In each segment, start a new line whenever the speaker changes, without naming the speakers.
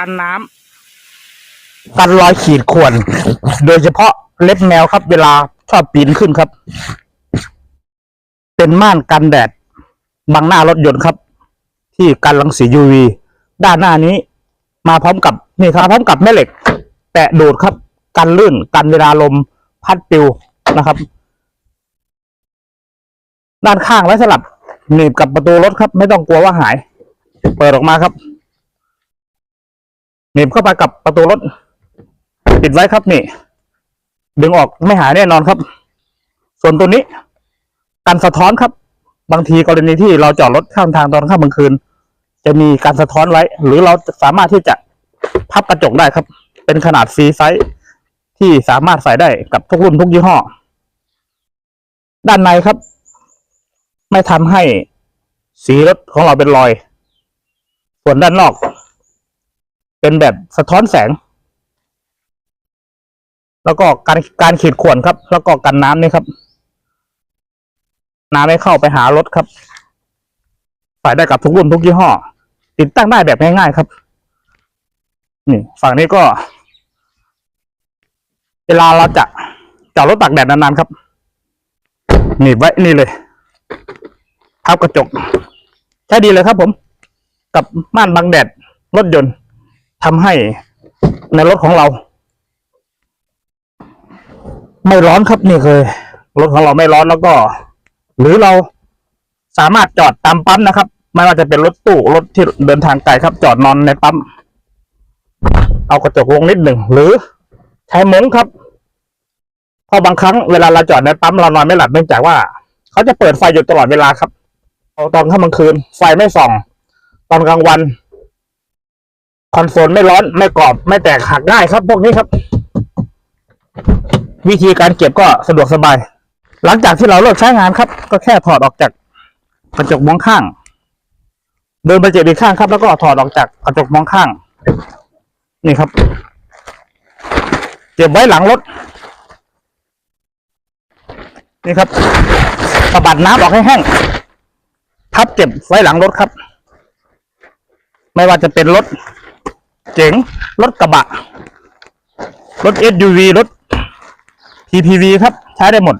กันน้ำกันรอยขีดข่วน โดยเฉพาะเล็บแมวครับ เวลาชอบปีนขึ้นครับ เป็นม่านกันแดดบังหน้ารถยนต์ครับ ที่กันรังสี UV ด้านหน้านี้ มาพร้อมกับนี่ครับพร้อมกับแม่เหล็ก แตะดูดครับ กันลื่นกันเวลาลมพัดปิวนะครับ ด้านข้างไว้สลับหนีบกับประตูรถครับ ไม่ต้องกลัวว่าหาย เปิดออกมาครับ หนีบเข้าไปกับประตูรถปิดไว้ครับนี่ ดึงออกไม่หายแน่นอนครับ ส่วนตัวนี้กันสะท้อนครับ บางทีกรณีที่เราจอดรถข้างทางตอนค่ำกลางคืน จะมีการสะท้อนไว้ หรือเราสามารถที่จะพับกระจกได้ครับ เป็นขนาดฟรีไซส์ที่สามารถใส่ได้กับทุกรุ่นทุกยี่ห้อ ด้านในครับ ไม่ทำให้สีรถของเราเป็นรอย ส่วนด้านนอก เป็นแบบสะท้อนแสง แล้วก็การการขีดข่วนครับ แล้วก็กันน้ำนี่ครับ น้ำไม่เข้าไปหารถครับใส่ได้กับทุกรุ่นทุกยี่ห้อ ติดตั้งได้แบบง่ายๆครับ นี่ฝั่งนี้ก็ เวลาเราจะจอดรถตากแดดนานๆครับหนีบไว้นี่เลยพับกระจก ใช้ดีเลยครับผม กับม่านบังแดดรถยนต์ ทำให้ในรถของเรา ไม่ร้อนครับนี่เคยรถของเราไม่ร้อนแล้วก็ หรือเราสามารถจอดตามปั๊มนะครับ ไม่ว่าจะเป็นรถตู้รถที่เดินทางไกลครับ จอดนอนในปั๊มเอากระจกลงนิดหนึ่งหรือใช้มงครับเพราะบางครั้งเวลาเราจอดในปั๊มเรานอนไม่หลับเนื่องจากว่า เขาจะเปิดไฟอยู่ตลอดเวลาครับ เอาตอนค่ำกลางคืน ไฟไม่ส่อง ตอนกลางวัน คอนโซลไม่ร้อนไม่กรอบ ไม่แตกหักง่ายครับพวกนี้ครับ วิธีการเก็บก็สะดวกสบาย หลังจากที่เราเลิกใช้งานครับ ก็แค่ถอดออกจากกระจกมองข้าง เดินไปเจ็บอีกข้างครับ แล้วก็ถอดออกจากกระจกมองข้าง นี่ครับ เก็บไว้หลังรถ นี่ครับสะบัดน้ำออกให้แห้งพับเก็บไว้หลังรถครับ ไม่ว่าจะเป็นรถ เจ๋ง รถกระบะ รถ SUV รถ PPV ครับ ใช้ได้หมด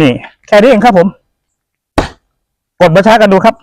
นี่ แค่นี้เองครับผมกดมาใช้กันดูครับ